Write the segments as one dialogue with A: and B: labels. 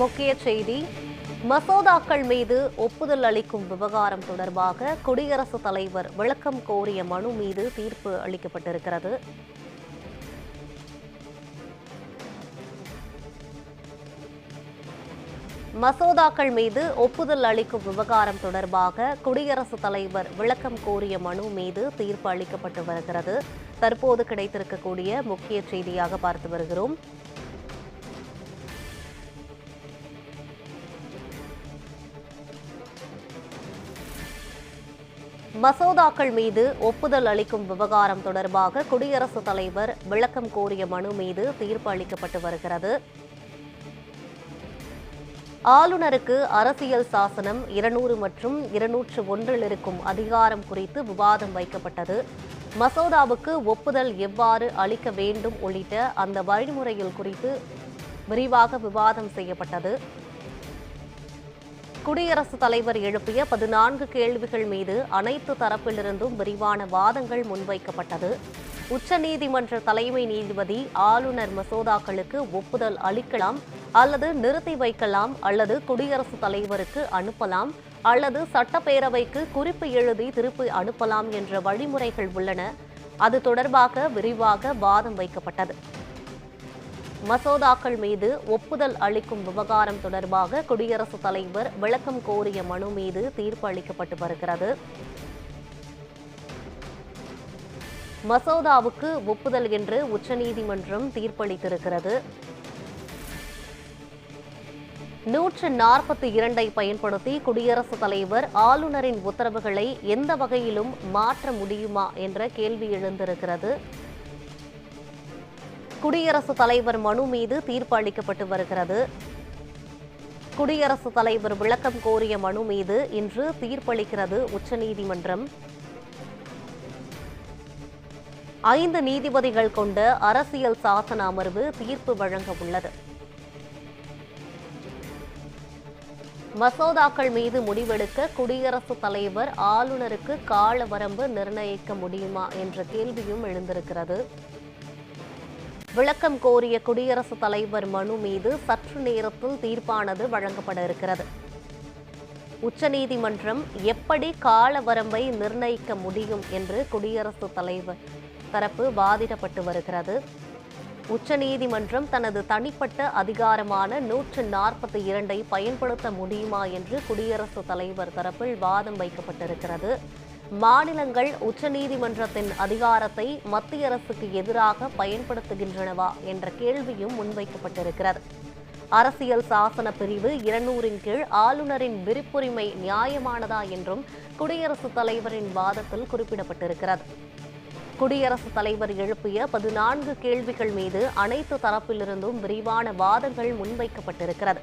A: முக்கிய செய்தி மசோதாக்கள் மீது ஒப்புதல் அளிக்கும் விவகாரம் தொடர்பாக குடியரசுத் தலைவர் விளக்கம் கோரிய மனு மீது தீர்ப்பு அளிக்கப்பட்டிருக்கிறது. மசோதாக்கள் மீது ஒப்புதல் அளிக்கும் விவகாரம் தொடர்பாக குடியரசுத் தலைவர் விளக்கம் கோரிய மனு மீது தீர்ப்பு அளிக்கப்பட்டு வருகிறது. தற்போது கிடைத்திருக்கக்கூடிய முக்கிய செய்தியாக பார்த்து வருகிறோம். மசோதாக்கள் மீது ஒப்புதல் அளிக்கும் விவகாரம் தொடர்பாக குடியரசுத் தலைவர் விளக்கம் கோரிய மனு மீது தீர்ப்பு அளிக்கப்பட்டு வருகிறது. ஆளுநருக்கு அரசியல் சாசனம் இருநூறு மற்றும் இருநூற்று ஒன்றில் இருக்கும் அதிகாரம் குறித்து விவாதம் வைக்கப்பட்டது. மசோதாவுக்கு ஒப்புதல் எவ்வாறு அளிக்க வேண்டும் உள்ளிட்ட அந்த வழிமுறைகள் குறித்து விரிவாக விவாதம் செய்யப்பட்டது. குடியரசுத் தலைவர் எழுப்பிய பதினான்கு கேள்விகள் மீது அனைத்து தரப்பிலிருந்தும் விரிவான வாதங்கள் முன்வைக்கப்பட்டது. உச்சநீதிமன்ற தலைமை நீதிபதி ஆளுநர் மசோதாக்களுக்கு ஒப்புதல் அளிக்கலாம் அல்லது நிறுத்தி வைக்கலாம் அல்லது குடியரசுத் தலைவருக்கு அனுப்பலாம் அல்லது சட்டப்பேரவைக்கு குறிப்பு எழுதி திருப்பி அனுப்பலாம் என்ற வழிமுறைகள் உள்ளன. அது தொடர்பாக விரிவாக வாதம் வைக்கப்பட்டது. மசோதாக்கள் மீது ஒப்புதல் அளிக்கும் விவகாரம் தொடர்பாக குடியரசுத் தலைவர் விளக்கம் கோரிய மனு மீது தீர்ப்பு அளிக்கப்பட்டு வருகிறது. மசோதாவுக்கு ஒப்புதல் என்று உச்சநீதிமன்றம் தீர்ப்பளித்திருக்கிறது. நூற்று நாற்பத்தி இரண்டை பயன்படுத்தி குடியரசுத் தலைவர் ஆளுநரின் உத்தரவுகளை எந்த வகையிலும் மாற்ற முடியுமா என்ற கேள்வி எழுந்திருக்கிறது. குடியரசுத் தலைவர் மனு மீது தீர்ப்பு அளிக்கப்பட்டு வருகிறது. குடியரசுத் தலைவர் விளக்கம் கோரிய மனு மீது இன்று தீர்ப்பளிக்கிறது உச்சநீதிமன்றம். ஐந்து நீதிபதிகள் கொண்ட அரசியல் சாசன அமர்வு தீர்ப்பு வழங்க உள்ளது. மசோதாக்கள் மீது முடிவெடுக்க குடியரசுத் தலைவர் ஆளுநருக்கு கால வரம்பு நிர்ணயிக்க முடியுமா என்ற கேள்வியும் எழுந்திருக்கிறது. விளக்கம் கோரிய குடியரசுத் தலைவர் மனு மீது சற்று நேரத்தில் தீர்ப்பானது வழங்கப்பட இருக்கிறது. உச்சநீதிமன்றம் எப்படி கால வரம்பை நிர்ணயிக்க முடியும் என்று குடியரசுத் தலைவர் தரப்பு வாதிடப்பட்டு வருகிறது. உச்சநீதிமன்றம் தனது தனிப்பட்ட அதிகாரமான நூற்று நாற்பத்தி இரண்டை பயன்படுத்த முடியுமா என்று குடியரசுத் தலைவர் தரப்பில் வாதம் வைக்கப்பட்டிருக்கிறது. மாநிலங்கள் உச்சநீதிமன்றத்தின் அதிகாரத்தை மத்திய அரசுக்கு எதிராக பயன்படுத்துகின்றனவா என்ற கேள்வியும் முன்வைக்கப்பட்டிருக்கிறது. அரசியல் சாசன பிரிவு இருநூறின் கீழ் ஆளுநரின் விருப்புரிமை நியாயமானதா என்றும் குடியரசுத் தலைவரின் வாதத்தில் குறிப்பிடப்பட்டிருக்கிறது. குடியரசுத் தலைவர் எழுப்பிய பதினான்கு கேள்விகள் மீது அனைத்து தரப்பிலிருந்தும் விரிவான வாதங்கள் முன்வைக்கப்பட்டிருக்கிறது.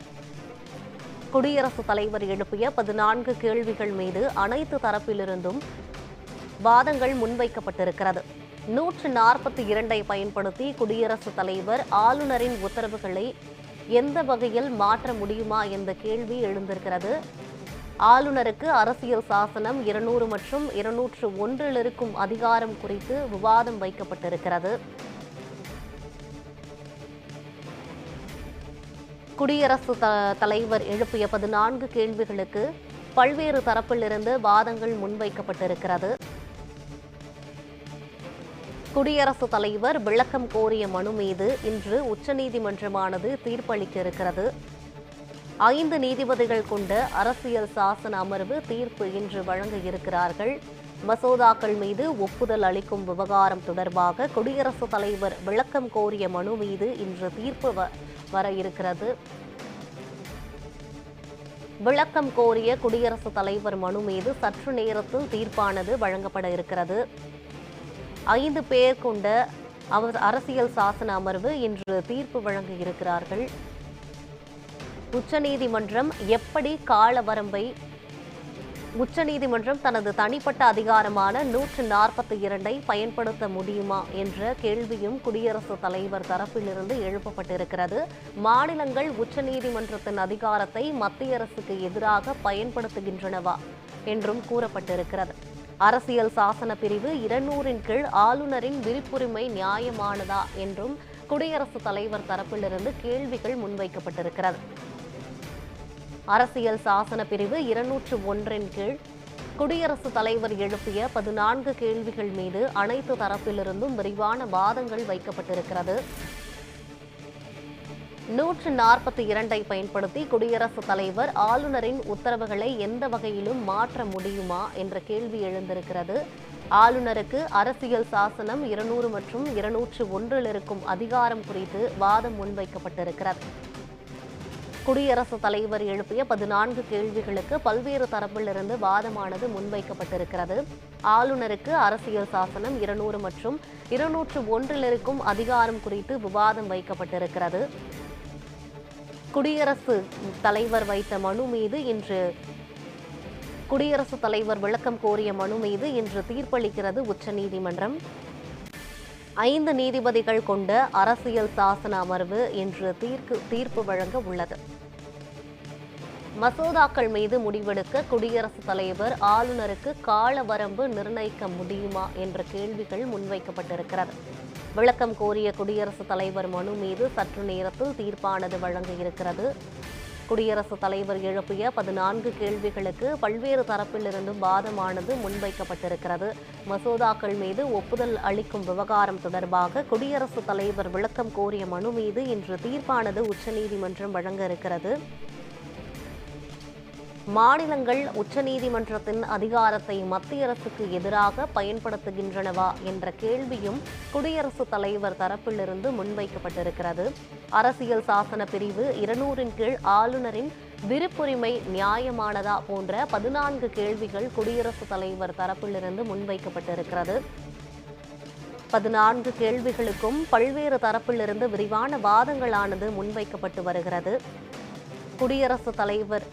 A: குடியரசுத் தலைவர் எழுப்பிய பதினான்கு கேள்விகள் மீது அனைத்து தரப்பிலிருந்தும் வாதங்கள் முன்வைக்கப்பட்டிருக்கிறது. நூற்று நாற்பத்தி இரண்டை பயன்படுத்தி குடியரசுத் தலைவர் ஆளுநரின் உத்தரவுகளை எந்த வகையில் மாற்ற முடியுமா என்ற கேள்வி எழுந்திருக்கிறது. ஆளுநருக்கு அரசியல் சாசனம் இருநூறு மற்றும் இருநூற்று ஒன்றில் இருக்கும் அதிகாரம் குறித்து விவாதம் வைக்கப்பட்டிருக்கிறது. குடியரசுத் த- தலைவர் எழுப்பிய பதினான்கு கேள்விகளுக்கு பல்வேறு தரப்பிலிருந்து வாதங்கள் முன்வைக்கப்பட்டிருக்கிறது. குடியரசுத் தலைவர் விளக்கம் கோரிய மனு மீது இன்று உச்சநீதிமன்றமானது தீர்ப்பளிக்க இருக்கிறது ஐந்து நீதிபதிகள் கொண்ட அரசியல் சாசன அமர்வு தீர்ப்பு இன்று வழங்க இருக்கிறார்கள். மசோதாக்கள் மீது ஒப்புதல் அளிக்கும் விவகாரம் தொடர்பாக குடியரசுத் தலைவர் விளக்கம் கோரிய மனு மீது இன்று தீர்ப்பு வ- வர இருக்கிறது. விளக்கம் கோரிய குடியரசுத் தலைவர் மனு மீது சற்று நேரத்தில் தீர்ப்பானது வழங்கப்பட இருக்கிறது. ஐந்து பேர் கொண்ட அவர் அரசியல் சாசன அமர்வு இன்று தீர்ப்பு வழங்க இருக்கிறார்கள். உச்சநீதிமன்றம் எப்படி கால வரம்பை உச்சநீதிமன்றம் தனது தனிப்பட்ட அதிகாரமான நூற்று நாற்பத்தி இரண்டை பயன்படுத்த முடியுமா என்ற கேள்வியும் குடியரசுத் தலைவர் தரப்பிலிருந்து எழுப்பப்பட்டிருக்கிறது. மாநிலங்கள் உச்சநீதிமன்றத்தின் அதிகாரத்தை மத்திய அரசுக்கு எதிராக பயன்படுத்துகின்றனவா என்றும் கூறப்பட்டிருக்கிறது. அரசியல் சாசன பிரிவு இருநூறின் கீழ் ஆளுநரின் விருப்புரிமை நியாயமானதா என்றும் குடியரசுத் தலைவர் தரப்பிலிருந்து கேள்விகள் முன்வைக்கப்பட்டிருக்கிறது. அரசியல் சாசன பிரிவு இருநூற்று ஒன்றின் கீழ். குடியரசுத் தலைவர் எழுப்பிய பதினான்கு கேள்விகள் மீது அனைத்து தரப்பிலிருந்தும் விரிவான வாதங்கள் வைக்கப்பட்டிருக்கிறது. நூற்று நாற்பத்தி இரண்டை பயன்படுத்தி குடியரசுத் தலைவர் ஆளுநரின் உத்தரவுகளை எந்த வகையிலும் மாற்ற முடியுமா என்ற கேள்வி எழுந்திருக்கிறது. ஆளுநருக்கு அரசியல் சாசனம் இருநூறு மற்றும் இருநூற்று ஒன்றில் இருக்கும் அதிகாரம் குறித்து வாதம் முன்வைக்கப்பட்டிருக்கிறது. குடியரசுத் தலைவர் எழுப்பிய பதினான்கு கேள்விகளுக்கு பல்வேறு தரப்பிலிருந்து வாதமானது முன்வைக்கப்பட்டிருக்கிறது. ஆளுநருக்கு அரசியல் சாசனம் இருநூறு மற்றும் இருநூற்று ஒன்றிலிருக்கும் அதிகாரம் குறித்து விவாதம் வைக்கப்பட்டிருக்கிறது. குடியரசு தலைவர் வைத்த மனு மீது இன்று குடியரசுத் தலைவர் விளக்கம் கோரிய மனு மீது இன்று தீர்ப்பளிக்கிறது உச்சநீதிமன்றம். ஐந்து நீதிபதிகள் கொண்ட அரசியல் சாசன அமர்வு இன்று தீர்க்கு தீர்ப்பு வழங்க உள்ளது. மசோதாக்கள் மீது முடிவெடுக்க குடியரசுத் தலைவர் ஆளுநருக்கு கால வரம்பு நிர்ணயிக்க முடியுமா என்ற கேள்விகள் முன்வைக்கப்பட்டிருக்கிறது. விளக்கம் கோரிய குடியரசுத் தலைவர் மனு மீது சற்று நேரத்தில் தீர்ப்பானது வழங்க இருக்கிறது குடியரசுத் தலைவர் எழுப்பிய பதினான்கு கேள்விகளுக்கு பல்வேறு தரப்பிலிருந்தும் வாதமானது முன்வைக்கப்பட்டிருக்கிறது. மசோதாக்கள் மீது ஒப்புதல் அளிக்கும் விவகாரம் தொடர்பாக குடியரசுத் தலைவர் விளக்கம் கோரிய மனு மீது இன்று தீர்ப்பானது உச்சநீதிமன்றம் வழங்க இருக்கிறது. மாநிலங்கள் உச்சநீதிமன்றத்தின் அதிகாரத்தை மத்திய அரசுக்கு எதிராக பயன்படுத்துகின்றனவா என்ற கேள்வியும் குடியரசுத் தலைவர் தரப்பிலிருந்து முன்வைக்கப்பட்டிருக்கிறது. அரசியல் சாசன பிரிவு இருநூறின் கீழ் ஆளுநரின் விருப்புரிமை நியாயமானதா போன்ற பதினான்கு கேள்விகள் குடியரசுத் தலைவர் தரப்பிலிருந்து முன்வைக்கப்பட்டிருக்கிறது. பதினான்கு கேள்விகளுக்கும் பல்வேறு தரப்பிலிருந்து விரிவான வாதங்களானது முன்வைக்கப்பட்டு வருகிறது. குடியரசுத் தலைவர்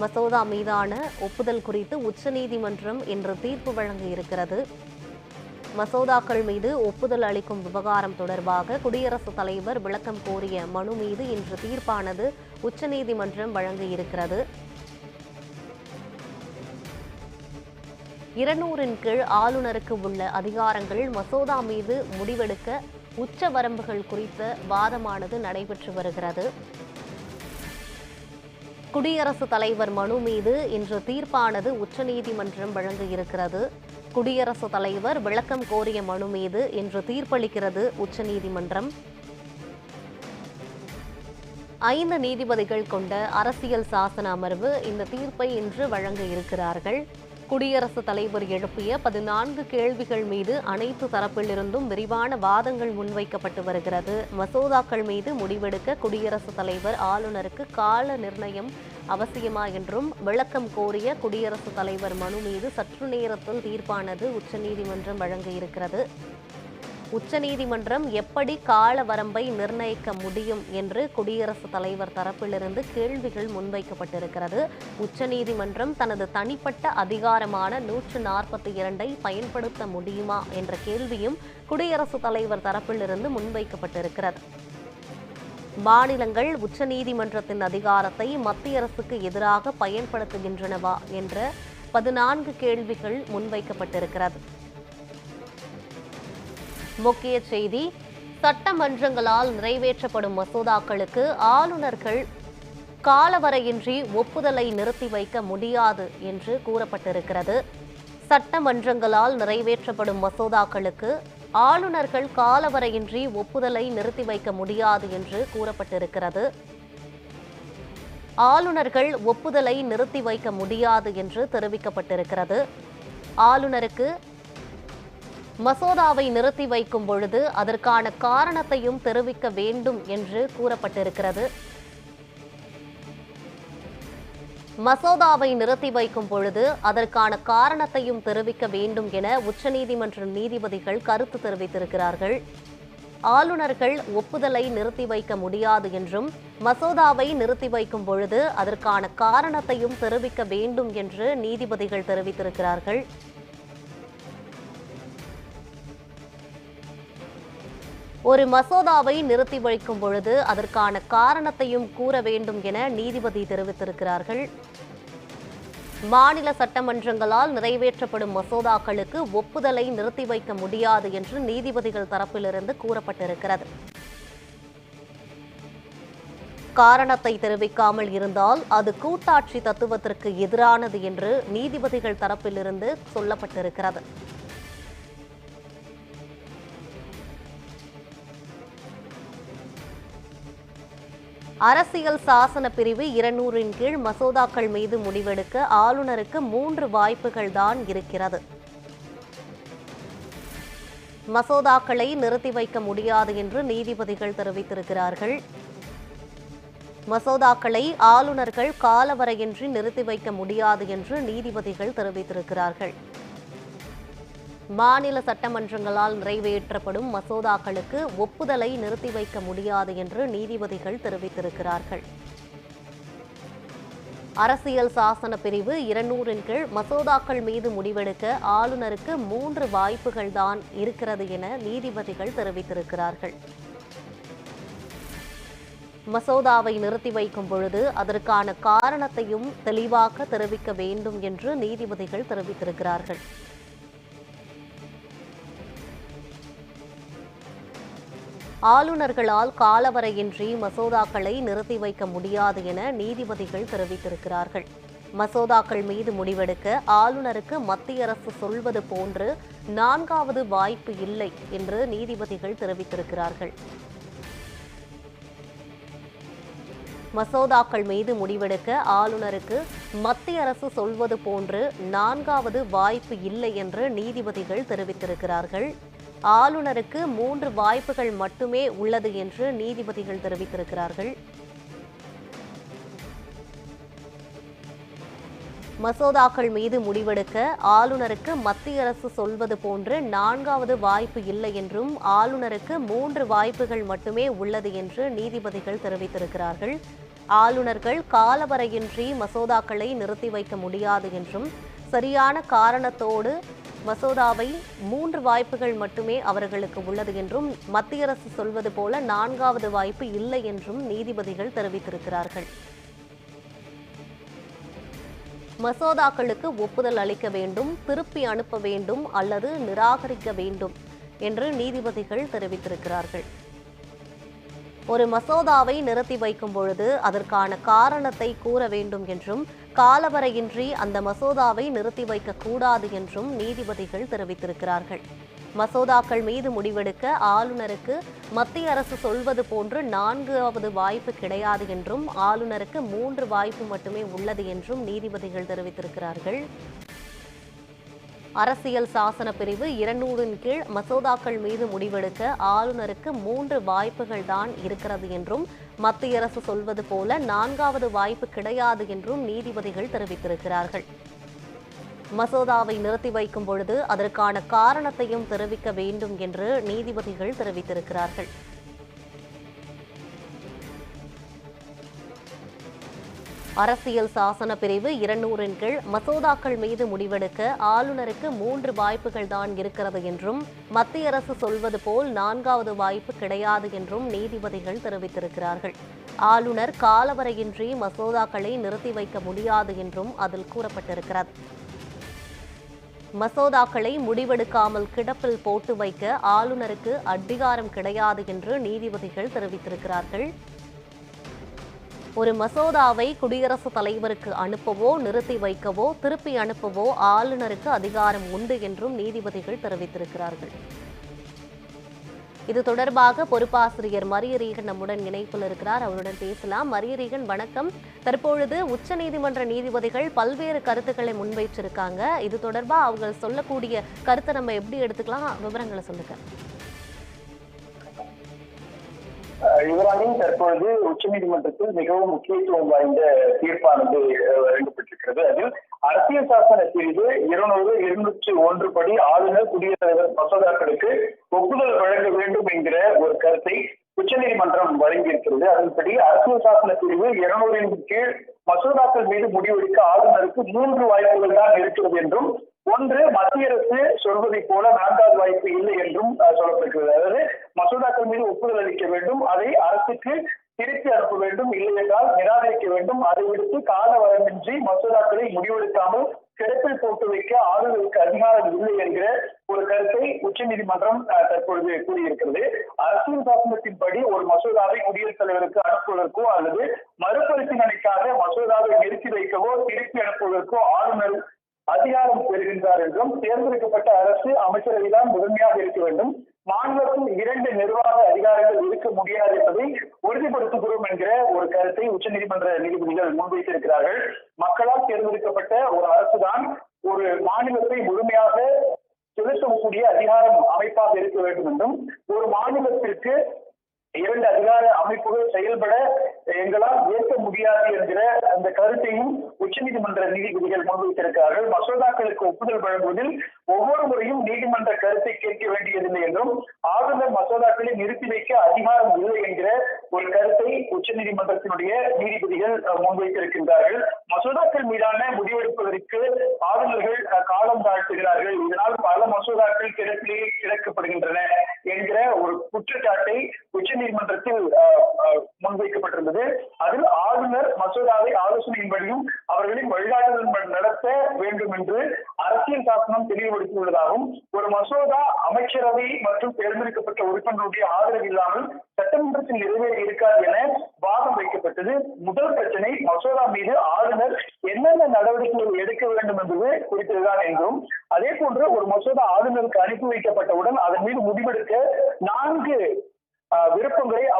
A: மசோதா மீதான ஒப்புதல் குறித்து உச்சநீதிமன்றம் இன்று தீர்ப்பு வழங்க இருக்கிறது. மசோதாக்கள் மீது ஒப்புதல் அளிக்கும் விவகாரம் தொடர்பாக குடியரசுத் தலைவர் விளக்கம் கோரிய மனு மீது இன்று தீர்ப்பானது உச்சநீதிமன்றம் வழங்க இருக்கிறது இருநூறின் கீழ் ஆளுநருக்கு உள்ள அதிகாரங்கள் மசோதா மீது முடிவெடுக்க உச்ச வரம்புகள் குறித்த வாதமானது நடைபெற்று வருகிறது. குடியரசுத் தலைவர் மனு மீது இன்று தீர்ப்பானது உச்சநீதிமன்றம் வழங்க இருக்கிறது குடியரசுத் தலைவர் விளக்கம் கோரிய மனு மீது இன்று தீர்ப்பளிக்கிறது உச்சநீதிமன்றம். ஐந்து நீதிபதிகள் கொண்ட அரசியல் சாசன அமர்வு இந்த தீர்ப்பை இன்று வழங்க இருக்கிறார்கள். குடியரசுத் தலைவர் எழுப்பிய பதினான்கு கேள்விகள் மீது அனைத்து தரப்பிலிருந்தும் விரிவான வாதங்கள் முன்வைக்கப்பட்டு வருகிறது. மசோதாக்கள் மீது முடிவெடுக்க குடியரசுத் தலைவர் ஆளுநருக்கு கால நிர்ணயம் அவசியமா என்றும் விளக்கம் கோரிய குடியரசுத் தலைவர் மனு மீது சற்று நேரத்தில் தீர்ப்பானது உச்சநீதிமன்றம் வழங்க இருக்கிறது உச்சநீதிமன்றம் எப்படி கால வரம்பை நிர்ணயிக்க முடியும் என்று குடியரசுத் தலைவர் தரப்பிலிருந்து கேள்விகள் முன்வைக்கப்பட்டிருக்கிறது. உச்சநீதிமன்றம் தனது தனிப்பட்ட அதிகாரமான நூற்று நாற்பத்தி இரண்டை பயன்படுத்த முடியுமா என்ற கேள்வியும் குடியரசுத் தலைவர் தரப்பிலிருந்து முன்வைக்கப்பட்டிருக்கிறது. மாநிலங்கள் உச்சநீதிமன்றத்தின் அதிகாரத்தை மத்திய அரசுக்கு எதிராக பயன்படுத்துகின்றனவா என்ற பதினான்கு கேள்விகள் முன்வைக்கப்பட்டிருக்கிறது. முக்கிய செய்தி சட்டமன்றங்களால் நிறைவேற்றப்படும் மசோதாக்களுக்கு ஆளுநர்கள் காலவரையின்றி ஒப்புதலை நிறுத்தி வைக்க முடியாது என்று கூறப்பட்டிருக்கிறது. சட்டமன்றங்களால் நிறைவேற்றப்படும் மசோதாக்களுக்கு ஆளுநர்கள் காலவரையின்றி ஒப்புதலை நிறுத்தி வைக்க முடியாது என்று கூறப்பட்டிருக்கிறது. ஆளுநர்கள் ஒப்புதலை நிறுத்தி வைக்க முடியாது என்று தெரிவிக்கப்பட்டிருக்கிறது. ஆளுநருக்கு மசோதாவை நிறுத்தி வைக்கும் பொழுது அதற்கான காரணத்தையும் தெரிவிக்க வேண்டும் என்று கூறப்பட்டிருக்கிறது. மசோதாவை நிறுத்தி வைக்கும் பொழுது அதற்கான காரணத்தையும் தெரிவிக்க வேண்டும் என உச்சநீதிமன்ற நீதிபதிகள் கருத்து தெரிவித்திருக்கிறார்கள். ஆளுநர்கள் ஒப்புதலை நிறுத்தி வைக்க முடியாது என்றும் மசோதாவை நிறுத்தி வைக்கும் பொழுது அதற்கான காரணத்தையும் தெரிவிக்க வேண்டும் என்று நீதிபதிகள் தெரிவித்திருக்கிறார்கள். ஒரு மசோதாவை நிறுத்தி வைக்கும் பொழுது அதற்கான காரணத்தையும் கூற வேண்டும் என நீதிபதி தெரிவித்திருக்கிறார்கள். மாநில சட்டமன்றங்களால் நிறைவேற்றப்படும் மசோதாக்களுக்கு ஒப்புதலை நிறுத்தி வைக்க முடியாது என்று நீதிபதிகள் தரப்பிலிருந்து கூறப்பட்டிருக்கிறது. காரணத்தை தெரிவிக்காமல் இருந்தால் அது கூட்டாட்சி தத்துவத்திற்கு எதிரானது என்று நீதிபதிகள் தரப்பிலிருந்து சொல்லப்பட்டிருக்கிறது. அரசியல் சாசன பிரிவு இருநூறின் கீழ் மசோதாக்கள் மீது முடிவெடுக்க ஆளுநருக்கு மூன்று வாய்ப்புகள் தான் இருக்கிறது. மசோதாக்களை நிறுத்தி வைக்க முடியாது என்று நீதிபதிகள் தெரிவித்திருக்கிறார்கள். மசோதாக்களை ஆளுநர்கள் காலவரையின்றி நிறுத்தி வைக்க முடியாது என்று நீதிபதிகள் தெரிவித்திருக்கிறார்கள். மாநில சட்டமன்றங்களால் நிறைவேற்றப்படும் மசோதாக்களுக்கு ஒப்புதலை நிறுத்தி வைக்க முடியாது என்று நீதிபதிகள் தெரிவித்திருக்கிறார்கள். அரசியல் சாசன பிரிவு இருநூறின் கீழ் மசோதாக்கள் மீது முடிவெடுக்க ஆளுநருக்கு மூன்று வாய்ப்புகள் தான் இருக்கிறது என நீதிபதிகள் தெரிவித்திருக்கிறார்கள். மசோதாவை நிறுத்தி வைக்கும் பொழுது அதற்கான காரணத்தையும் தெளிவாக தெரிவிக்க வேண்டும் என்று நீதிபதிகள் தெரிவித்திருக்கிறார்கள். ஆளுநர்களால் காலவரையின்றி மசோதாக்களை நிறுத்தி வைக்க முடியாது என நீதிபதிகள் தெரிவித்திருக்கிறார்கள். மசோதாக்கள் மீது முடிவெடுக்க ஆளுநருக்கு மத்திய அரசு சொல்வது போன்று நான்காவது வாய்ப்பு இல்லை என்று நீதிபதிகள் தெரிவித்திருக்கிறார்கள். மசோதாக்கள் மீது முடிவெடுக்க ஆளுநருக்கு மத்திய அரசு சொல்வது போன்று நான்காவது வாய்ப்பு இல்லை என்று நீதிபதிகள் தெரிவித்திருக்கிறார்கள். ஆளுநருக்கு மூன்று வாய்ப்புகள் மட்டுமே உள்ளது என்று நீதிபதிகள் தெரிவித்திருக்கிறார்கள். மசோதாக்கள் மீது முடிவெடுக்க ஆளுநருக்கு மத்திய அரசு சொல்வது போன்று நான்காவது வாய்ப்பு இல்லை என்றும் ஆளுநருக்கு மூன்று வாய்ப்புகள் மட்டுமே உள்ளது என்று நீதிபதிகள் தெரிவித்திருக்கிறார்கள். ஆளுநர்கள் காலவரையின்றி மசோதாக்களை நிறுத்தி வைக்க முடியாது என்றும் சரியான காரணத்தோடு மசோதாவை மூன்று வாய்ப்புகள் மட்டுமே அவர்களுக்கு உள்ளது என்றும் மத்திய அரசு சொல்வது போல நான்காவது வாய்ப்பு இல்லை என்றும் நீதிபதிகள் தெரிவித்திருக்கிறார்கள். மசோதாக்களுக்கு ஒப்புதல் அளிக்க வேண்டும் திருப்பி அனுப்ப வேண்டும் அல்லது நிராகரிக்க வேண்டும் என்று நீதிபதிகள் தெரிவித்திருக்கிறார்கள். ஒரு மசோதாவை நிறுத்தி வைக்கும் பொழுது அதற்கான காரணத்தை கூற வேண்டும் என்றும் காலவரையின்றி அந்த மசோதாவை நிறுத்தி வைக்கக்கூடாது என்றும் நீதிபதிகள் தெரிவித்திருக்கிறார்கள். மசோதாக்கள் மீது முடிவெடுக்க ஆளுநருக்கு மத்திய அரசு சொல்வது போன்று நான்காவது வாய்ப்பு கிடையாது என்றும் ஆளுநருக்கு மூன்று வாய்ப்பு மட்டுமே உள்ளது என்றும் நீதிபதிகள் தெரிவித்திருக்கிறார்கள். அரசியல் சாசன பிரிவு இருநூறின் கீழ் மசோதாக்கள் மீது முடிவெடுக்க ஆளுநருக்கு மூன்று வாய்ப்புகள் தான் இருக்கிறது என்றும் மத்திய அரசு சொல்வது போல நான்காவது வாய்ப்பு கிடையாது என்றும் நீதிபதிகள் தெரிவித்திருக்கிறார்கள். மசோதாவை நிறுத்தி வைக்கும் பொழுது அதற்கான காரணத்தையும் தெரிவிக்க வேண்டும் என்று நீதிபதிகள் தெரிவித்திருக்கிறார்கள். அரசியல் சாசன பிரிவு இருநூறின் கீழ் மசோதாக்கள் மீது முடிவெடுக்க ஆளுநருக்கு மூன்று வாய்ப்புகள் தான் இருக்கிறது என்றும் மத்திய அரசு சொல்வது போல் நான்காவது வாய்ப்பு கிடையாது என்றும் நீதிபதிகள் தெரிவித்திருக்கிறார்கள். ஆளுநர் காலவரையின்றி மசோதாக்களை நிறுத்தி வைக்க முடியாது என்றும் அதில் கூறப்பட்டிருக்கிறது. மசோதாக்களை முடிவெடுக்காமல் கிடப்பில் போட்டு வைக்க ஆளுநருக்கு அதிகாரம் கிடையாது என்று நீதிபதிகள் தெரிவித்திருக்கிறார்கள். ஒரு மசோதாவை குடியரசுத் தலைவருக்கு அனுப்பவோ நிறுத்தி வைக்கவோ திருப்பி அனுப்பவோ ஆளுநருக்கு அதிகாரம் உண்டு என்றும் நீதிபதிகள் தெரிவித்திருக்கிறார்கள். இது தொடர்பாக பொறுப்பாசிரியர் மரியரீகன் நம்முடன் இணைப்பில் இருக்கிறார். அவருடன் பேசலாம். மரியரீகன் வணக்கம். தற்பொழுது உச்சநீதிமன்ற நீதிபதிகள் பல்வேறு கருத்துக்களை முன்வைச்சிருக்காங்க. இது தொடர்பாக அவங்க சொல்லக்கூடிய கருத்தை நம்ம எப்படி எடுத்துக்கலாம்? விவரங்களை சொல்லுங்கள்
B: யுவராணி தற்பொழுது உச்சநீதிமன்றத்தில் மிகவும் முக்கியத்துவம் வாய்ந்த தீர்ப்பானது வழங்கப்பட்டிருக்கிறது. அதில் அரசியல் சாசன பிரிவு இருநூறு இருநூற்றி ஒன்று படி ஆளுநர் குடியரசுத் மசோதாக்களுக்கு ஒப்புதல் வழங்க வேண்டும் என்கிற ஒரு கருத்தை உச்சநீதிமன்றம் வழங்கியிருக்கிறது. அதன்படி அரசியல் சாசன பிரிவு இருநூறின் கீழ் மசோதாக்கள் மீது முடிவெடுக்க ஆளுநருக்கு மூன்று வாய்ப்புகள் தான் இருக்கிறது என்றும் ஒன்று மத்திய அரசு சொல்வதை போல நான்காவது வாய்ப்பு இல்லை என்றும் சொல்லப்பட்டிருக்கிறது. சொல்லப்படுகிறது அதாவது மசோதாக்கள் மீது ஒப்புதல் அளிக்க வேண்டும் அதை அரசுக்கு திருப்பி அனுப்ப வேண்டும் இல்லை என்றால் நிராகரிக்க வேண்டும். அதை விடுத்து கால வரம்பின்றி மசோதாக்களை முடிவெடுக்காமல் கிடப்பில் போட்டு வைக்க ஆளுநருக்கு அதிகாரம் இல்லை என்கிற ஒரு கருத்தை உச்சநீதிமன்றம் தற்பொழுது கூறியிருக்கிறது. அரசியல் சாசனத்தின்படி ஒரு மசோதாவை குடியரசுத் தலைவருக்கு அனுப்புவதற்கோ அல்லது மறுபரிசீலனைக்காக மசோதாவை நிறுத்தி வைக்கவோ திருப்பி அனுப்புவதற்கோ ஆளுநர் அதிகாரம் பெறுகின்றார் என்றும் தேர்ந்தெடுக்கப்பட்ட அரசு அமைச்சரவைதான் முதன்மையாக இருக்க வேண்டும். மாநிலத்தில் இரண்டு நிர்வாக அதிகாரங்கள் இருக்க முடியாது என்பதை உறுதிப்படுத்துகிறோம் என்கிற ஒரு கருத்தை உச்சநீதிமன்ற நீதிபதிகள் முன்வைத்திருக்கிறார்கள். மக்களால் தேர்ந்தெடுக்கப்பட்ட ஒரு அரசுதான் ஒரு மாநிலத்தை முழுமையாக செலுத்தக்கூடிய அதிகாரம் அமைப்பாக இருக்க வேண்டும் என்றும் ஒரு மாநிலத்திற்கு இரண்டு அதிகார அமைப்புகள் செயல்பட எங்களால் ஏற்க முடியாது என்கிற அந்த கருத்தையும் உச்சநீதிமன்ற நீதிபதிகள் முன்வைத்திருக்கிறார்கள் மசோதாக்களுக்கு ஒப்புதல் வழங்குவதில் ஒவ்வொரு முறையும் நீதிமன்ற கருத்தை கேட்க வேண்டியதில்லை என்றும் ஆளுநர் மசோதாக்களை நிறுத்தி வைக்க அதிகாரம் இல்லை என்கிற ஒரு கருத்தை உச்சநீதிமன்றத்தினுடைய நீதிபதிகள் முன்வைத்திருக்கின்றார்கள் மசோதாக்கள் மீதான முடிவெடுப்பதற்கு ஆளுநர்கள் காலம் தாழ்த்துகிறார்கள். இதனால் பல மசோதாக்கள் கிடப்பிலேயே கிடக்கப்படுகின்றன என்கிற ஒரு குற்றச்சாட்டை உச்சநீதிமன்றத்தில் அஹ், அஹ், அதில் ஆளுநர் மசோதாவை ஆலோசனையின்படியும் அவர்களின் வழிகாட்டுதல் நடத்த வேண்டும் என்று அரசியல் சாசனம் தெளிவுபடுத்தியுள்ளதாகவும் ஒரு மசோதா அமைச்சரவை மற்றும் தேர்ந்தெடுக்கப்பட்ட உறுப்பினருடைய ஆதரவு இல்லாமல் சட்டமன்றத்தில் நிறைவேற இருக்காது என வாதம் வைக்கப்பட்டது. முதல் பிரச்சனை மசோதா மீது ஆளுநர் என்னென்ன நடவடிக்கைகள் எடுக்க வேண்டும் என்பது குறித்ததுதான் என்றும் அதே போன்று ஒரு மசோதா ஆளுநருக்கு அனுப்பி வைக்கப்பட்டவுடன் அதன் மீது முடிவெடுக்க நான்கு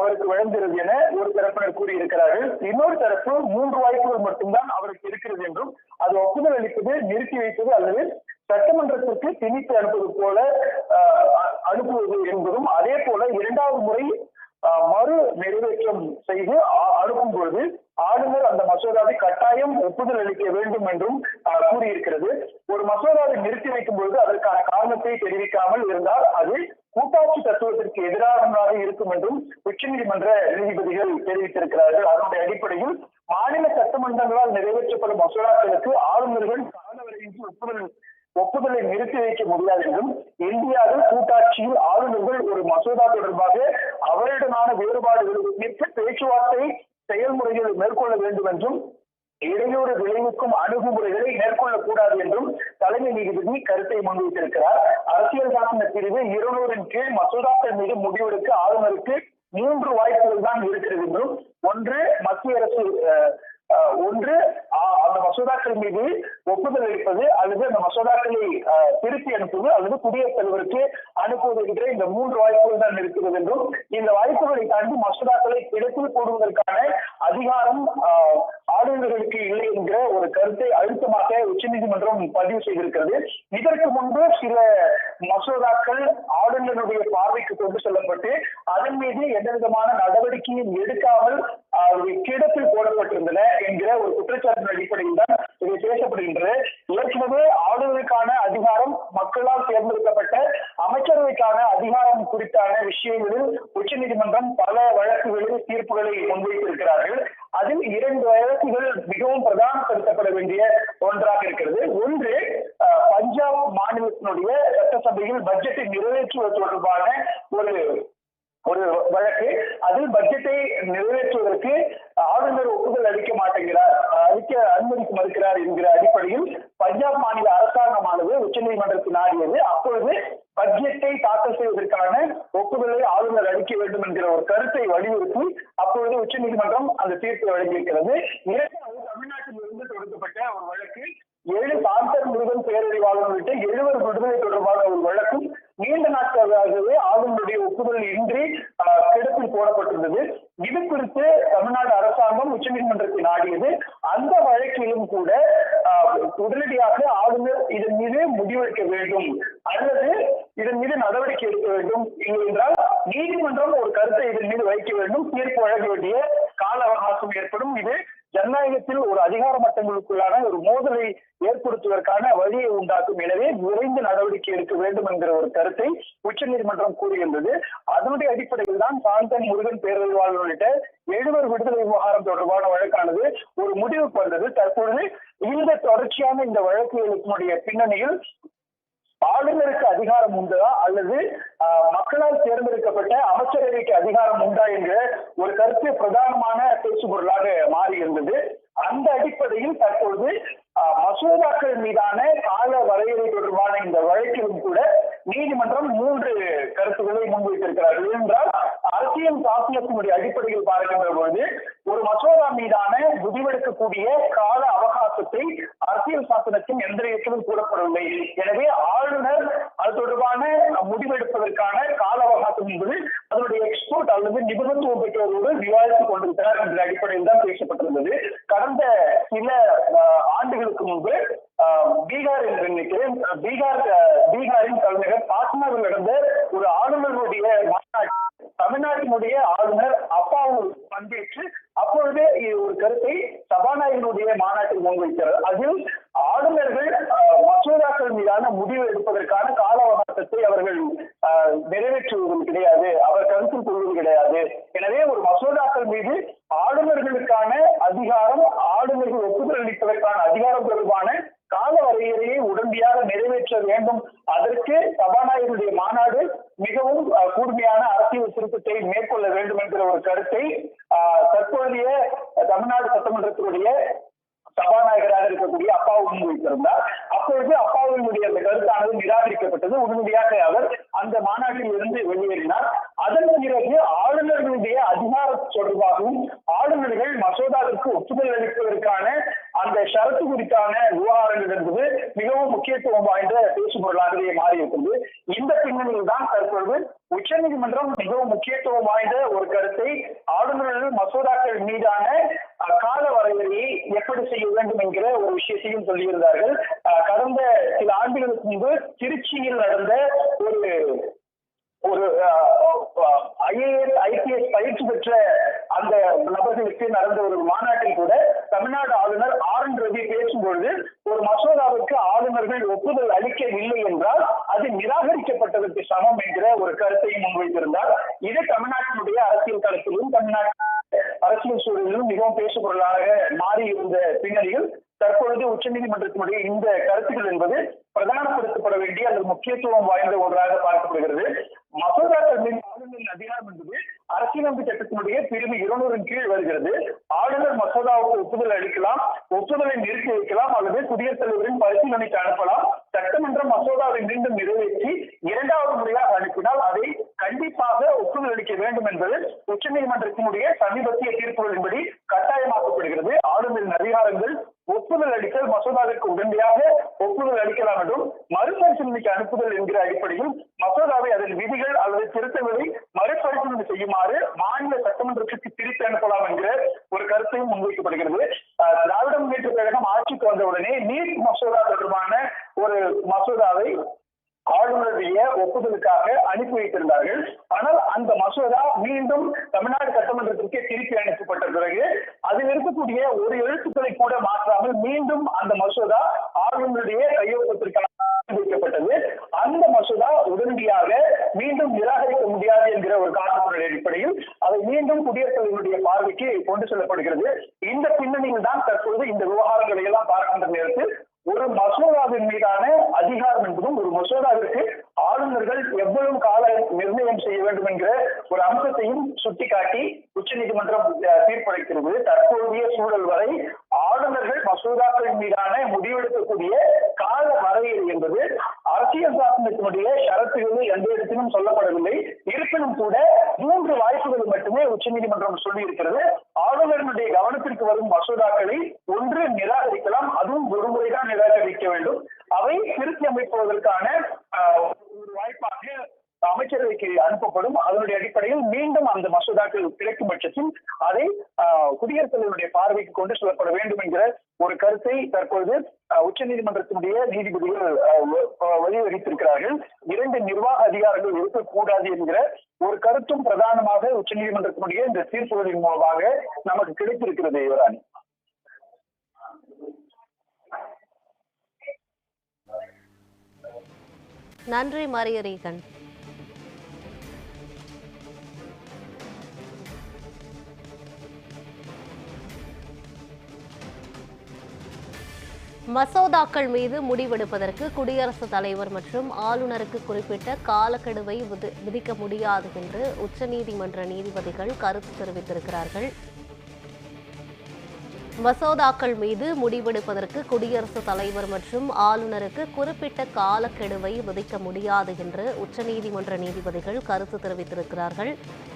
B: அவருக்கு வழங்குகிறது என ஒரு தரப்பினர் கூறியிருக்கிறார்கள். இன்னொரு தரப்பு மூன்று வாய்ப்புகள் மட்டும்தான் அவருக்கு இருக்கிறது என்றும் அது ஒப்புதல் அளிப்பது நிறுத்தி வைப்பது அல்லது சட்டமன்றத்திற்கு திணித்து அனுப்புவது போல அனுப்புவது என்பதும் அதே போல இரண்டாவது முறை ஆஹ், மறு நிறைவேற்றம் செய்து அனுப்பும் பொழுது ஆளுநர் அந்த மசோதாவை கட்டாயம் ஒப்புதல் அளிக்க வேண்டும் என்றும் கூறியிருக்கிறது. ஒரு மசோதாவை நிறுத்தி வைக்கும் பொழுது அதற்கான காரணத்தை தெரிவிக்காமல் இருந்தால் அது கூட்டாட்சி தத்துவத்திற்கு எதிரானதாக இருக்கும் என்றும் உச்சநீதிமன்ற நீதிபதிகள் தெரிவித்திருக்கிறார்கள். அதனுடைய அடிப்படையில் மாநில சட்டமன்றங்களால் நிறைவேற்றப்படும் மசோதாக்களுக்கு ஆளுநர்கள் காலவரையின்றி ஒப்புதல் ஒப்புதலை நிறுத்தி வைக்க முடியாது என்றும் இந்தியாவில் கூட்டாட்சியில் ஆளுநர்கள் ஒரு மசோதா தொடர்பாக அவரிடமான வேறுபாடுகளை தீர்க்க பேச்சுவார்த்தை செயல்முறைகளை மேற்கொள்ள வேண்டும் என்றும் இடையூறு விளைவிக்கும் அணுகுமுறைகளை மேற்கொள்ளக்கூடாது என்றும் தலைமை நீதிபதி கருத்தை முன்வைத்திருக்கிறார். அரசியல் சாசன பிரிவு இருநூறின் கீழ் மசோதாக்கள் மீது முடிவெடுக்க ஆளுநருக்கு மூன்று வாய்ப்புகள் தான் இருக்கிறது என்றும் ஒன்று மத்திய அரசு அஹ், ஒன்று அந்த மசோதாக்கள் மீது ஒப்புதல் அளிப்பது அல்லது அந்த மசோதாக்களை திருப்பி அனுப்புவது அல்லது குடியரசுத் தலைவருக்கு அனுப்புவது என்ற இந்த மூன்று வாய்ப்புகள் தான் இருக்கிறது என்றும் இந்த வாய்ப்புகளை தாண்டி மசோதாக்களை கிடப்பில் போடுவதற்கான அதிகாரம் ஆஹ், ஆளுநர்களுக்கு இல்லை என்கிற ஒரு கருத்தை அழுத்தமாக உச்சநீதிமன்றம் பதிவு செய்திருக்கிறது. இதற்கு முன்பு சில மசோதாக்கள் ஆளுநருடைய பார்வைக்கு கொண்டு செல்லப்பட்டு அதன் மீது எந்த விதமான நடவடிக்கையும் எடுக்காமல் ஆஹ், கிடப்பில் போடப்பட்டிருந்தன. என்கிற ஒரு குற்றச்சாட்டின் அடிப்படையில் தான் இது பேசப்படுகின்றது. ஏற்கனவே ஆளுநருக்கான அதிகாரம் மக்களால் தேர்ந்தெடுக்கப்பட்ட அமைச்சரவைக்கான அதிகாரம் குறித்தான விஷயங்களில் உச்சநீதிமன்றம் பல வழக்குகளில் தீர்ப்புகளை முன்வைத்திருக்கிறார்கள். அதில் இரண்டு வழக்குகள் மிகவும் பிரதானப்படுத்தப்பட வேண்டிய ஒன்றாக இருக்கிறது. ஒன்று பஞ்சாப் மாநிலத்தினுடைய சட்டசபையில் பட்ஜெட்டை நிறைவேற்றுவது தொடர்பான ஒரு ஒரு வழக்கு. அதில் பட்ஜெட்டை நிறைவேற்றுவதற்கு ஆளுநர் ஒப்புதல் அளிக்க மாட்டேங்கிறார். அளிக்க அனுமதிக்க மறுக்கிறார் என்கிற அடிப்படையில் பஞ்சாப் மாநில அரசாங்கமானது உச்சநீதிமன்றத்தில் நாடியது. அப்பொழுது பட்ஜெட்டை தாக்கல் செய்வதற்கான ஒப்புதலை ஆளுநர் அளிக்க வேண்டும் என்கிற ஒரு கருத்தை வலியுறுத்தி அப்பொழுது உச்சநீதிமன்றம் அந்த தீர்ப்பை வழங்கியிருக்கிறது. இரண்டாவது தமிழ்நாட்டில் இருந்து தொடங்கப்பட்ட ஒரு வழக்கு. ஏழு சாந்தர் முருகன் பேரறிவாளர் உள்ளிட்ட எழுவர் விடுதலை தொடர்பான ஒரு வழக்கும் நீண்ட நாட்களாகவே ஆளுநருடைய ஒப்புதல் இன்றி ஆஹ், கிடப்பில் போடப்பட்டிருந்தது. இது குறித்து தமிழ்நாடு அரசாங்கம் உச்சநீதிமன்றத்தை நாடியது அந்த வழக்கிலும் கூட ஆஹ், உடனடியாக ஆளுநர் இதன் மீது முடிவெடுக்க வேண்டும் அல்லது இதன் மீது நடவடிக்கை எடுக்க வேண்டும் இல்லை என்றால் நீதிமன்றம் ஒரு கருத்தை இதன் மீது வைக்க வேண்டும் தீர்ப்பு வழங்க வேண்டிய கால அவகாசம் ஏற்படும் இது ஜனநாயகத்தில் ஒரு அதிகார மட்டங்களுக்குள்ளான ஒரு மோதலை ஏற்படுத்துவதற்கான வழியை உண்டாக்கும் எனவே விரைந்து நடவடிக்கை எடுக்க வேண்டும் என்கிற ஒரு கருத்தை உச்சநீதிமன்றம் கூறியிருந்தது அதனுடைய அடிப்படையில் தான் சாந்தன் முருகன் பேரறிவாளர் உள்ளிட்ட எழுவர் விடுதலை விவகாரம் தொடர்பான வழக்கானது ஒரு முடிவுக்கு வந்தது. தற்பொழுது இந்த தொடர்ச்சியான இந்த வழக்குகளுடைய பின்னணியில் ஆளுநருக்கு அதிகாரம் உண்டா அல்லது மக்களால் தேர்ந்தெடுக்கப்பட்ட அமைச்சரவைக்கு அதிகாரம் உண்டா என்ற ஒரு கருத்து பிரதானமான பேசுபொருளாக மாறி இருந்தது அந்த அடிப்படையில் தற்பொழுது மசோதாக்கள் மீதான கால வரையறை தொடர்பான இந்த வழக்கிலும் கூட நீதிமன்றம் மூன்று கருத்துக்களை முன்வைத்திருக்கிறார்கள். என்றால் அரசியல் சாசனத்தினுடைய அடிப்படையில் பார்க்கின்ற பொழுது ஒரு மசோதா மீதான முடிவெடுக்கக்கூடிய கால அவகாசத்தை அரசியல் சாசனத்தின் எந்த இடத்திலும் கூறப்படவில்லை. எனவே ஆளுநர் அது தொடர்பான முடிவெடுப்பதற்கான கால அவகாசம் என்பது அதனுடைய எக்ஸ்போர்ட் அல்லது நிபுணத்துவம் பெற்றவரோடு விவாதித்துக் கொண்டிருக்கிறார் என்ற அடிப்படையில் தான் பேசப்பட்டிருந்தது. கடந்த சில ஆண்டுகளுக்கு முன்பு ஆஹ், பீகார் என்று நினைக்கிறேன். பீகார் பீகாரின் தலைநகர் பாட்னாவில் நடந்த ஒரு ஆளுநருடைய மாநாட்டில் தமிழ்நாட்டினுடைய ஆளுநர் அப்பாவு பங்கேற்று அப்பொழுதே ஒரு கருத்தை சபாநாயகனுடைய மாநாட்டில் முன்வைக்கிறார். அதில் ஆளுநர்கள் மசோதாக்கள் மீதான முடிவு எடுப்பதற்கான கால அவகாசத்தை அவர்கள் நிறைவேற்றுவதும் கிடையாது அவர் கருத்தில் கொள்வது கிடையாது. எனவே ஒரு மசோதாக்கள் மீது ஆளுநர்களுக்கான அதிகாரம் ஆளுநர்கள் ஒப்புதல் அளிப்பதற்கான அதிகாரம் தொடர்பான கால வரையறையை உடனடியாக நிறைவேற்ற வேண்டும். அதற்கு சபாநாயகருடைய மாநாடு மிகவும் கூர்மையான அரசியல் திருத்தத்தை மேற்கொள்ள வேண்டும் என்கிற ஒரு கருத்தை ஆஹ், தற்போதைய தமிழ்நாடு சட்டமன்றத்தினுடைய சபாநாயகராக இருக்கக்கூடிய அப்பாவு முன்வைத்திருந்தார் அப்பொழுது அப்பாவினுடைய அந்த கருத்தானது நிராகரிக்கப்பட்டது. உடனடியாக அவர் அந்த மாநாட்டில் இருந்து வெளியேறினார். அதன் பிறகு ஆளுநர்களுடைய அதிகாரம் தொடர்பாகவும் ஆளுநர்கள் மசோதாவிற்கு ஒப்புதல் அளிப்பதற்கான கருத்து குறித்தான விவகாரங்கள் என்பது மிகவும் முக்கியத்துவம் வாய்ந்த பேசுபொருளாகவே மாறியிருக்கிறது. இந்த பின்னணியில் தான் தற்பொழுது உச்சநீதிமன்றம் மிகவும் முக்கியத்துவம் வாய்ந்த ஒரு கருத்தை ஆளுநர்கள் மசோதாக்கள் மீதான கால வரையறையை எப்படி செய்ய வேண்டும் என்கிற ஒரு விஷயத்தையும் சொல்லியிருந்தார்கள். கடந்த சில ஆண்டுகளுக்கு முன்பு திருச்சியில் நடந்த ஒரு ஒரு ஐஏஎஸ் ஐபிஎஸ் பயிற்சி பெற்ற அந்த நபர்களுக்கு நடந்த ஒரு மாநாட்டில் கூட தமிழ்நாடு ஆளுநர் ஆர் என் ரவி பேசும்பொழுது ஒரு மசோதாவுக்கு ஆளுநர்கள் ஒப்புதல் அளிக்கவில்லை என்றால் அது நிராகரிக்கப்பட்டதற்கு சமம் என்கிற ஒரு கருத்தையும் முன்வைத்திருந்தார். இது தமிழ்நாட்டினுடைய அரசியல் களத்திலும் தமிழ்நாட்டு அரசியல் சூழலிலும் மிகவும் பேசுபொருளாக மாறி இருந்த பின்னணியில் தற்பொழுது உச்சநீதிமன்றத்தினுடைய இந்த கருத்துக்கள் என்பது பிரதானப்படுத்தப்பட வேண்டிய அல்லது முக்கியத்துவம் வாய்ந்த ஒன்றாக பார்க்கப்படுகிறது. மசோதாக்கள் மீது ஆளுநரின் அதிகாரம் என்பது அரசியலமைப்பு சட்டத்தினுடைய பிரிவு இருநூறின் கீழ் வருகிறது. ஆளுநர் மசோதாவுக்கு ஒப்புதல் அளிக்கலாம் ஒப்புதலை நிறுத்தி வைக்கலாம் அல்லது குடியரசுத் தலைவரின் பரிசீலனைக்கு அனுப்பலாம். சட்டமன்றம் மசோதாவை மீண்டும் நிறைவேற்றி இரண்டாவது முறையாக அனுப்பினால் அதை கண்டிப்பாக ஒப்புதல் அளிக்க வேண்டும் என்பது உச்சநீதிமன்றத்தினுடைய சமீபத்திய தீர்ப்புகளின்படி கட்டாயமாக்கப்படுகிறது. ஆளுநரின் அதிகாரங்கள் ஒப்புதல் அளித்தல் மசோதாவிற்கு உடனடியாக ஒப்புதல் அளிக்கலாம் என்றும் மறுபரிசீலனைக்கு அனுப்புதல் என்கிற அடிப்படையில் மசோதாவை அதன் விதிகள் அல்லது திருத்தங்களை மறுபரிசீலனை செய்யுமாறு மாநில சட்டமன்றத்திற்கு திருப்பி அனுப்பலாம் என்கிற ஒரு கருத்தையும் முன்வைக்கப்படுகிறது. திராவிட முன்னேற்ற கழகம் ஆட்சிக்கு வந்தவுடனே நீட் மசோதா தொடர்பான ஒரு மசோதாவை ஒப்புதலுக்காக அனுப்பி வைத்திருந்தார்கள். ஆனால் அந்த மசோதா மீண்டும் தமிழ்நாடு சட்டமன்றத்திற்கே திருப்பி அனுப்பப்பட்ட பிறகு அதில் இருக்கக்கூடிய ஒரு எழுத்துக்களை கூட மாற்றாமல் மீண்டும் அந்த மசோதா ஆளுநருடைய கையொப்பத்திற்கான வைக்கப்பட்டது. அந்த மசோதா உடனடியாக மீண்டும் நிராகரிக்க முடியாது என்கிற ஒரு காரணத்தினுடைய அடிப்படையில் அதை மீண்டும் குடியரசுடைய பார்வைக்கு கொண்டு செல்லப்படுகிறது. இந்த பின்னணியில் தான் தற்போது இந்த விவகாரங்களை எல்லாம் பார்க்கின்ற நேரத்தில் ஒரு மசோதாவின் மீதான அதிகாரம் என்பதும் ஒரு மசோதாவிற்கு ஆளுநர்கள் எவ்வளவு கால நிர்ணயம் செய்ய வேண்டும் என்கிற ஒரு அம்சத்தையும் சுட்டிக்காட்டி உச்சநீதிமன்றம் நீதிமன்றம் தீர்ப்பளிக்கிறது. தற்போதைய சூழல் வரை ஆளுநர்கள் மசோதாக்கள் மீதான முடிவெடுக்கக்கூடிய கால வரையறை என்பது அரசியல் சாசனத்தினுடைய ஷரத்துகளில் எந்த இடத்திலும் சொல்லப்படவில்லை. இருப்பினும் கூட மூன்று வாய்ப்புகள் மட்டுமே உச்சநீதிமன்றம் சொல்லி இருக்கிறது ஆளுநர்களுடைய கவனத்திற்கு வரும் மசோதாக்களை ஒன்று நிராகரிக்கலாம். அதுவும் ஒரு முறைதான் நிராகரிக்க வேண்டும். அவை திருத்தி அமைப்பதற்கான ஒரு வாய்ப்பாக அமைச்சரவைக்கு அனுப்பப்படும். அதனுடைய அடிப்படையில் மீண்டும் அந்த மசோதாக்கள் கிடைக்கும் பட்சத்தில் அதை ஆஹ், பார்வைக்கு கொண்டு செல்லப்பட வேண்டும் என்கிற ஒரு கருத்தை தற்பொழுது அஹ், உச்சநீதிமன்றத்தினுடைய நீதிபதிகள் அஹ், வ- வழிவகுத்திருக்கிறார்கள் இரண்டு நிர்வாக அதிகாரங்கள் இருக்கக்கூடாது என்கிற ஒரு கருத்தும் பிரதானமாக உச்ச நீதிமன்றத்தினுடைய இந்த தீர்ப்புகளின் மூலமாக நமக்கு கிடைத்திருக்கிறது யுவராணி.
A: நன்றி மரியரீகன். மசோதாக்கள் மீது முடிவெடுப்பதற்கு குடியரசுத் தலைவர் மற்றும் ஆளுநருக்கு குறிப்பிட்ட காலக்கெடுவை விதி- விதிக்க முடியாது என்று உச்சநீதிமன்ற நீதிபதிகள் கருத்து தெரிவித்திருக்கிறார்கள். மசோதாக்கள் மீது முடிவெடுப்பதற்கு குடியரசுத் தலைவர் மற்றும் ஆளுநருக்கு குறிப்பிட்ட காலக்கெடுவை விதிக்க முடியாது என்று உச்சநீதிமன்ற நீதிபதிகள் கருத்து தெரிவித்திருக்கிறார்கள்.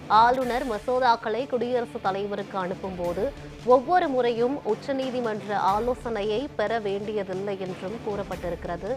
A: ஆளுநர் மசோதாக்களை குடியரசுத் தலைவருக்கு அனுப்பும்போது ஒவ்வொரு முறையும் உச்சநீதிமன்ற ஆலோசனையை பெற வேண்டியதில்லை என்றும் கூறப்பட்டிருக்கிறது.